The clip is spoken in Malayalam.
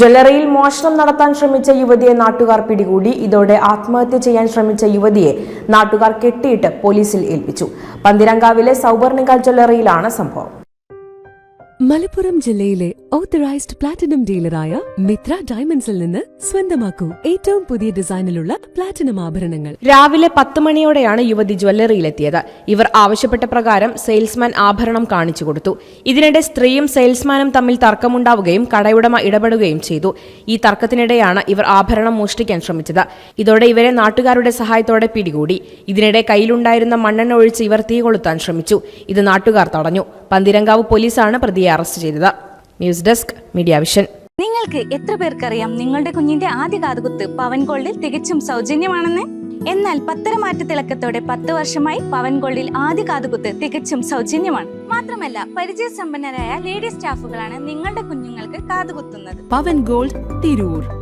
ജ്വല്ലറിയിൽ മോഷണം നടത്താൻ ശ്രമിച്ച യുവതിയെ നാട്ടുകാർ പിടികൂടി. ഇതോടെ ആത്മഹത്യ ചെയ്യാൻ ശ്രമിച്ച യുവതിയെ നാട്ടുകാർ കെട്ടിയിട്ട് പോലീസിൽ ഏൽപ്പിച്ചു. പന്തിരങ്കാവിലെ സൗവർണിക ജ്വല്ലറിയിലാണ് സംഭവം. മലപ്പുറം ജില്ലയിലെ ഓത്തറൈസ്ഡ് പ്ലാറ്റിനം ഡീലറായ മിത്ര ഡയമണ്ട്സിൽ നിന്ന് സ്വന്തമാക്കൂ. ഏറ്റവും പുതിയ ഡിസൈനിലുള്ള പ്ലാറ്റിനം ആഭരണങ്ങൾ. രാവിലെ പത്ത് മണിയോടെയാണ് യുവതി ജ്വല്ലറിയിലെത്തിയത്. ഇവർ ആവശ്യപ്പെട്ട പ്രകാരം സെയിൽസ്മാൻ ആഭരണം കാണിച്ചു കൊടുത്തു. ഇതിനിടെ സ്ത്രീയും സെയിൽസ്മാനും തമ്മിൽ തർക്കമുണ്ടാവുകയും കടയുടമ ഇടപെടുകയും ചെയ്തു. ഈ തർക്കത്തിനിടെയാണ് ഇവർ ആഭരണം മോഷ്ടിക്കാൻ ശ്രമിച്ചത്. ഇതോടെ ഇവരെ നാട്ടുകാരുടെ സഹായത്തോടെ പിടികൂടി. ഇതിനിടെ കയ്യിലുണ്ടായിരുന്ന മണ്ണെണ്ണ ഒഴിച്ച് ഇവർ തീ കൊളുത്താൻ ശ്രമിച്ചു. ഇത് നാട്ടുകാർ തടഞ്ഞു. പന്തിരങ്കാവ് പോലീസാണ് പ്രതിയെ അറസ്റ്റ് ചെയ്തത്. News desk media vision. നിങ്ങൾക്ക് എത്ര പേർക്കറിയാം നിങ്ങളുടെ കുഞ്ഞിന്റെ ആദ്യ കാതുകുത്ത് പവൻ ഗോൾഡിൽ തികച്ചും സൗജന്യമാണെന്ന്? എന്നാൽ പത്തര മാറ്റ തിളക്കത്തോടെ പത്ത് വർഷമായി പവൻ ഗോൾഡിൽ ആദ്യ കാതുകുത്ത് തികച്ചും സൗജന്യമാണ്. മാത്രമല്ല പരിചയസമ്പന്നരായ ലേഡി സ്റ്റാഫുകളാണ് നിങ്ങളുടെ കുഞ്ഞുങ്ങൾക്ക് കാതുകുത്തുന്നത്. Pavan gold Tirur.